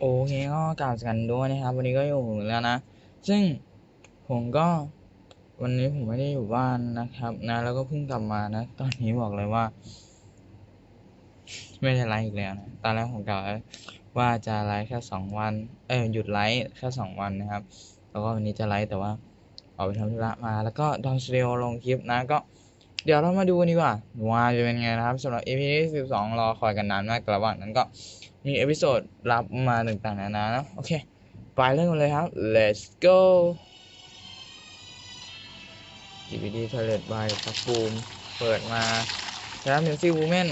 โอเคก็กล่าวกันด้วยนะครับ วันนี้ก็อยู่ผมแล้วนะ ซึ่งผมก็วันนี้ผมไม่ได้อยู่บ้านนะครับ นะ แล้วก็เพิ่งกลับมานะ ตอนนี้บอกเลยว่า ไม่ได้ไลฟ์อีกแล้วนะตอนแรกผมกล่าวว่าจะไลฟ์แค่สองวัน เอ้ยหยุดไลฟ์แค่สองวันนะครับ แล้วก็วันนี้จะไลฟ์แต่ว่าออกไปทำธุระมา แล้วก็ดอนสเตลลงคลิปนะก็ เดี๋ยวเรามาดูกันดีกว่าว่าจะเป็นไงนะครับสำหรับ EP ที่12 รอคอยกันนานมากระหว่างนั้นก็มีเอพิโซดรับมาต่างๆนานานะโอเค ไปเริ่มกันเลยครับ let's go DVD Toilet by พักบูมเปิดมาแล้วมิวซี่วูแมน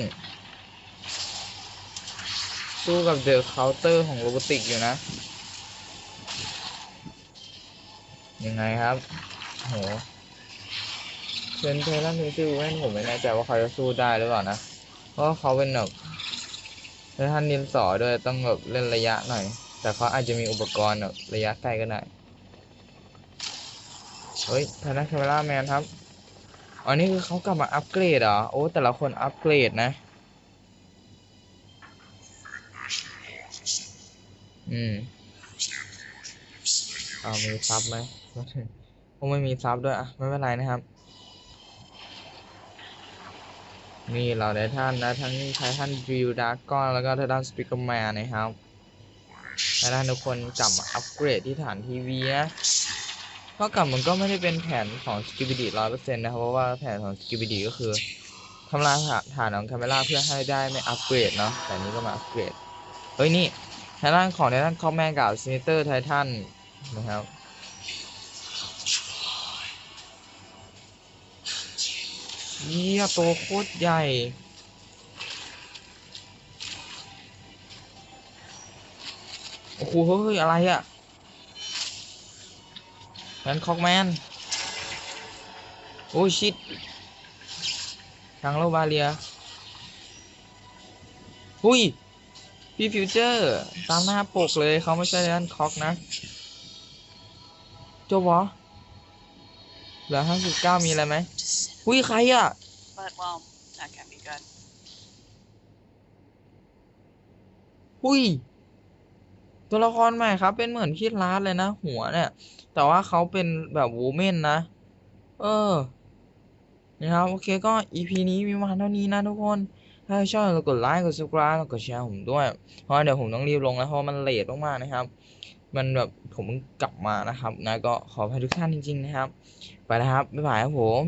สู้กับเดอะเคาน์เตอร์ของโรบอติกอยู่นะ ยังไงครับ โห เป็นเทเลนมิวสิวแม่นผมไม่แน่ใจว่าเขาจะสู้ได้หรือเปล่านะ เพราะเขาเป็นแบบในท่านดินสอด้วยต้องแบบเล่นระยะหน่อย แต่เขาอาจจะมีอุปกรณ์แบบระยะไกลก็ได้ เฮ้ยทานาคาเมล่าแมนครับ อันนี้คือเขากลับมาอัปเกรดเหรอ โอ้ แต่ละคนอัปเกรดนะ อืมเอามีซับไหมคงไม่มีซับด้วยอะ ไม่เป็นไรนะครับ นี่เราได้ท่านนะทั้งไททันวิวดาร์กอนแล้วก็ไททันสปิเกอร์แมนนะครับไททันทุกคนกลับมาอัปเกรดที่ฐานทีวีนะเพราะกลับมันก็ไม่ได้เป็นแผนของสกิบิดีร้อยเปอร์เซ็นต์นะครับเพราะว่าแผนของสกิบิดีก็คือทำลายฐานของคาเมล่าเพื่อให้ได้ไม่อัปเกรดเนาะแต่นี้ก็มาอัปเกรดเฮ้ยนี่ไททันของไททันคอมแมนกับซินิเตอร์ไททันนะครับ เยี่ยตัวโคตรใหญ่ โอ้โหเฮ้ย อะไรอะแมนคอกแมน โอ้ชิตทางโลบาเลียหุยพี่ฟิวเจอร์ ตามหน้าปกเลยเขาไม่ใช่แอนคอกนะจบเหรอ เหลือห้าสิบเก้ามีอะไรไหมหุยใครอะ But well, that can be good. หุยตัวละครใหม่ครับ เป็นเหมือนคิดลาสเลยนะ หัวเนี่ย แต่ว่าเขาเป็นแบบวูแมนนะ เออ นะครับ โอเคก็ EP นี้มีมาเท่านี้นะทุกคน ถ้าชอบก็กดไลค์กด subscribe แล้วกดแชร์ผมด้วย เพราะว่าเดี๋ยวผมต้องรีบลงแล้วเพราะว่ามันเลทมากๆนะครับ มันแบบผมกลับมานะครับนะก็ขออภัยทุกท่านจริง ๆ นะครับ ไปแล้วครับบ๊ายบายครับผม